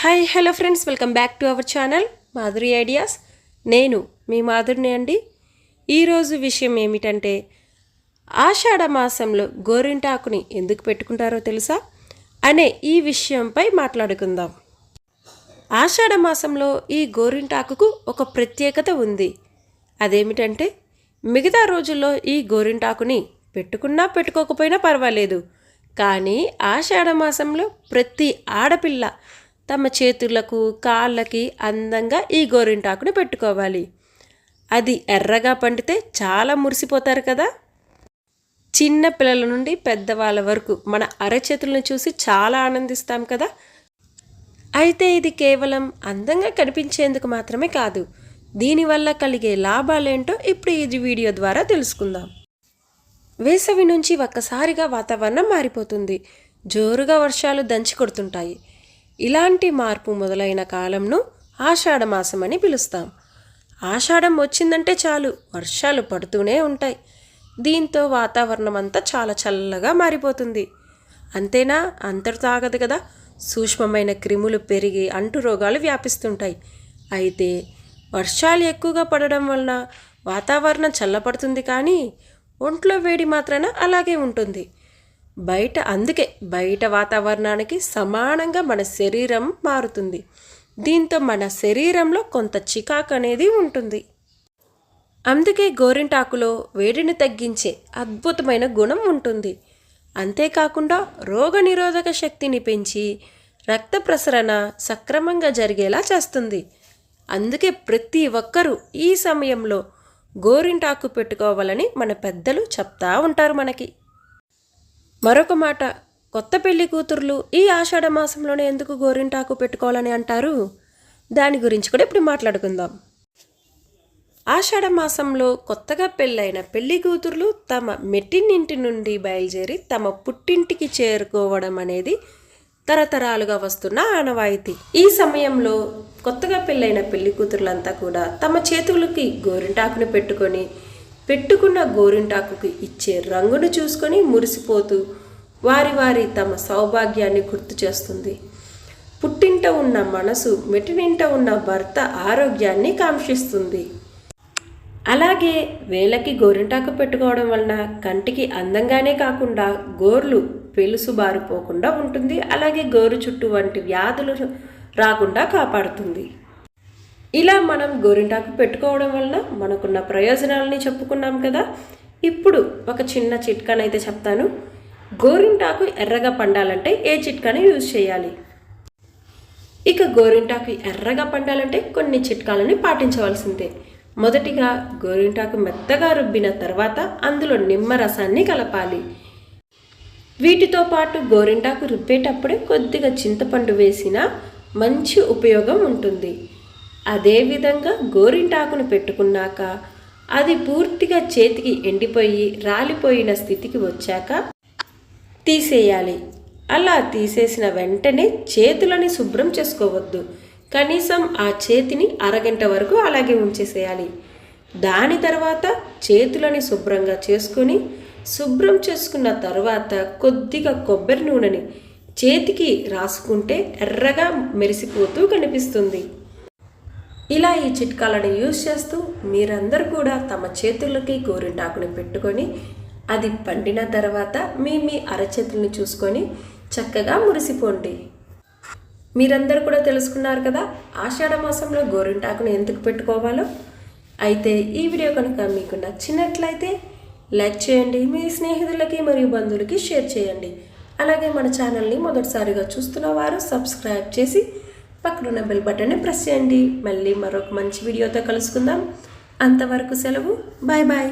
Hi hello friends welcome back to our channel Madhuri ideas నేను మీ మాధురిని అండి. ఈరోజు విషయం ఏమిటంటే ఆషాఢ మాసంలో గోరింటాకుని ఎందుకు పెట్టుకుంటారో తెలుసా? అనే ఈ విషయంపై మాట్లాడుకుందాం. ఆషాఢ మాసంలో ఈ గోరింటాకుకు ఒక ప్రత్యేకత ఉంది. అదేమిటంటే మిగతా రోజుల్లో ఈ గోరింటాకుని పెట్టుకున్నా పెట్టుకోకపోయినా పర్వాలేదు. కానీ ఆషాఢ మాసంలో ప్రతి ఆడపిల్ల తమ చేతులకు కాళ్ళకి అందంగా ఈ గోరింటాకుని పెట్టుకోవాలి. అది ఎర్రగా పండితే చాలా మురిసిపోతారు కదా. చిన్న పిల్లల నుండి పెద్దవాళ్ళ వరకు మన అరచేతులను చూసి చాలా ఆనందిస్తాం కదా. అయితే ఇది కేవలం అందంగా కనిపించేందుకు మాత్రమే కాదు దీనివల్ల కలిగే లాభాలేంటో ఇప్పుడు ఈ వీడియో ద్వారా తెలుసుకుందాం. వేసవి నుంచి ఒక్కసారిగా వాతావరణం మారిపోతుంది. జోరుగా వర్షాలు దంచి కొడుతుంటాయి. ఇలాంటి మార్పు మొదలైన కాలంను ఆషాఢమాసం అని పిలుస్తాం. ఆషాఢం వచ్చిందంటే చాలు వర్షాలు పడుతూనే ఉంటాయి. దీంతో వాతావరణం అంతా చాలా చల్లగా మారిపోతుంది. అంతేనా? అంతటి తాగదు కదా. సూక్ష్మమైన క్రిములు పెరిగి అంటు రోగాలు వ్యాపిస్తుంటాయి. అయితే వర్షాలు ఎక్కువగా పడడం వలన వాతావరణం చల్లపడుతుంది కానీ ఒంట్లో వేడి మాత్రాన అలాగే ఉంటుంది. బయట అందుకే బయట వాతావరణానికి సమానంగా మన శరీరం మారుతుంది. దీంతో మన శరీరంలో కొంత చికాకు అనేది ఉంటుంది. అందుకే గోరింటాకులో వేడిని తగ్గించే అద్భుతమైన గుణం ఉంటుంది. అంతేకాకుండా రోగనిరోధక శక్తిని పెంచి రక్త ప్రసరణ సక్రమంగా జరిగేలా చేస్తుంది. అందుకే ప్రతి ఒక్కరూ ఈ సమయంలో గోరింటాకు పెట్టుకోవాలని మన పెద్దలు చెప్తా ఉంటారు మనకి. మరొక మాట కొత్త పెళ్ళి కూతుర్లు ఈ ఆషాఢ మాసంలోనే ఎందుకు గోరింటాకు పెట్టుకోవాలని అంటారు? దాని గురించి కూడా ఇప్పుడు మాట్లాడుకుందాం. ఆషాఢ మాసంలో కొత్తగా పెళ్ళైన పెళ్ళి కూతుర్లు తమ మెట్టినింటి నుండి బయలుదేరి తమ పుట్టింటికి చేరుకోవడం అనేది తరతరాలుగా వస్తున్న ఆనవాయితీ. ఈ సమయంలో కొత్తగా పెళ్ళైన పెళ్ళి కూతురులంతా కూడా తమ చేతులకి గోరింటాకుని పెట్టుకొని పెట్టుకున్న గోరింటాకుకి ఇచ్చే రంగును చూసుకొని మురిసిపోతూ వారి వారి తమ సౌభాగ్యాన్ని గుర్తు చేస్తుంది. పుట్టింట ఉన్న మనసు మెటినింట ఉన్న భర్త ఆరోగ్యాన్ని కాంక్షిస్తుంది. అలాగే వేలకి గోరింటాకు పెట్టుకోవడం వలన కంటికి అందంగానే కాకుండా గోర్లు పెలుసు బారిపోకుండా ఉంటుంది. అలాగే గోరు చుట్టూ వంటి వ్యాధులు రాకుండా కాపాడుతుంది. ఇలా మనం గోరింటాకు పెట్టుకోవడం వలన మనకున్న ప్రయోజనాలని చెప్పుకున్నాం కదా. ఇప్పుడు ఒక చిన్న చిట్కానైతే చెప్తాను. గోరింటాకు ఎర్రగా పండాలంటే ఏ చిట్కాని యూజ్ చేయాలి? ఇక గోరింటాకు ఎర్రగా పండాలంటే కొన్ని చిట్కాలని పాటించవలసిందే. మొదటిగా గోరింటాకు మెత్తగా రుబ్బిన తర్వాత అందులో నిమ్మరసాన్ని కలపాలి. వీటితో పాటు గోరింటాకు రుబ్బేటప్పుడే కొద్దిగా చింతపండు వేసిన మంచి ఉపయోగం ఉంటుంది. అదేవిధంగా గోరింటాకును పెట్టుకున్నాక అది పూర్తిగా చేతికి ఎండిపోయి రాలిపోయిన స్థితికి వచ్చాక తీసేయాలి. అలా తీసేసిన వెంటనే చేతులని శుభ్రం చేసుకోవద్దు. కనీసం ఆ చేతిని అరగంట వరకు అలాగే ఉంచేసేయాలి. దాని తర్వాత చేతులని శుభ్రంగా చేసుకొని శుభ్రం చేసుకున్న తర్వాత కొద్దిగా కొబ్బరి నూనెని చేతికి రాసుకుంటే ఎర్రగా మెరిసిపోతూ కనిపిస్తుంది. ఇలా ఈ చిట్కాలను యూజ్ చేస్తూ మీరందరూ కూడా తమ చేతులకి గోరింటాకుని పెట్టుకొని అది పండిన తర్వాత మీ మీ అరచేతుల్ని చూసుకొని చక్కగా మురిసిపోండి. మీరందరూ కూడా తెలుసుకున్నారు కదా ఆషాఢ మాసంలో గోరింటాకుని ఎందుకు పెట్టుకోవాలో? అయితే ఈ వీడియో కనుక మీకు నచ్చినట్లయితే లైక్ చేయండి మీ స్నేహితులకి మరియు బంధువులకి షేర్ చేయండి. అలాగే మన ఛానల్ని మొదటిసారిగా చూస్తున్న వారు సబ్స్క్రైబ్ చేసి పక్కనున్న బెల్ బటన్ని ప్రెస్ చేయండి. మళ్ళీ మరొక మంచి వీడియోతో కలుసుకుందాం. అంతవరకు సెలవు. Bye bye